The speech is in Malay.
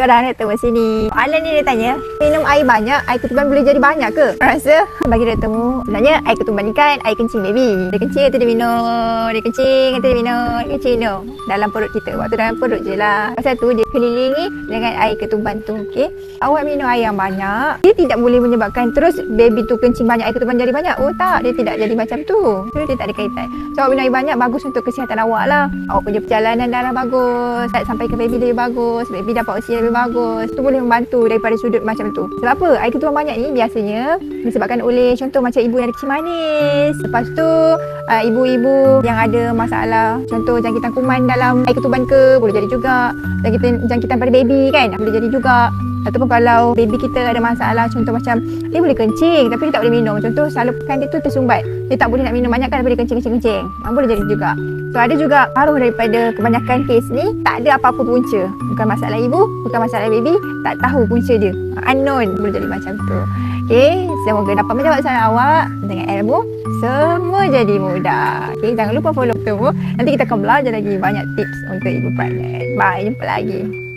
korang nak temu sini. Alan ni dia tanya, minum air banyak, air ketuban boleh jadi banyak ke? Rasa bagi dia temu, sebenarnya air ketuban ni kan air kencing baby. Dia kencing tu dia minum, dia kencing tu dia minum, dia kencing minum. Dalam perut kita, waktu dalam perut je lah. Pasal tu dia kelilingi dengan air ketuban tu, okey? Awak minum air yang banyak, dia tidak boleh menyebabkan terus baby tu kencing banyak, air ketuban jadi banyak. Oh tak, dia tidak jadi macam tu. So, dia tak ada kaitan. So, awak minum air banyak, bagus untuk kesihatan awak lah. Awak punya perjalanan darah bagus, sampai ke baby lebih bagus, baby dapat usia lebih bagus. Tu boleh membantu daripada sudut macam tu. Sebab apa? Air ketuban banyak ni biasanya disebabkan oleh contoh macam ibu yang ada kecil manis. Lepas tu uh, ibu-ibu yang ada masalah contoh jangkitan kuman dalam air ketuban ke boleh jadi juga. Jangkitan jangkitan pada baby kan boleh jadi juga. Ataupun kalau baby kita ada masalah contoh macam dia boleh kencing tapi dia tak boleh minum. Contoh saluran dia tu tersumbat. Dia tak boleh nak minum banyak kan daripada kencing-kencing-kencing. Ha, boleh jadi juga. So ada juga paruh daripada kebanyakan kes ni tak ada apa-apa punca. Bukan masalah ibu, bukan masalah baby, tak tahu punca dia. Ha, Unknown boleh jadi macam tu. Okay, semoga dapat menjawab soalan awak dengan ilmu. Semua jadi mudah. Okay, jangan lupa follow temu. Nanti kita akan belajar lagi banyak tips untuk ibu pregnant. Bye, jumpa lagi.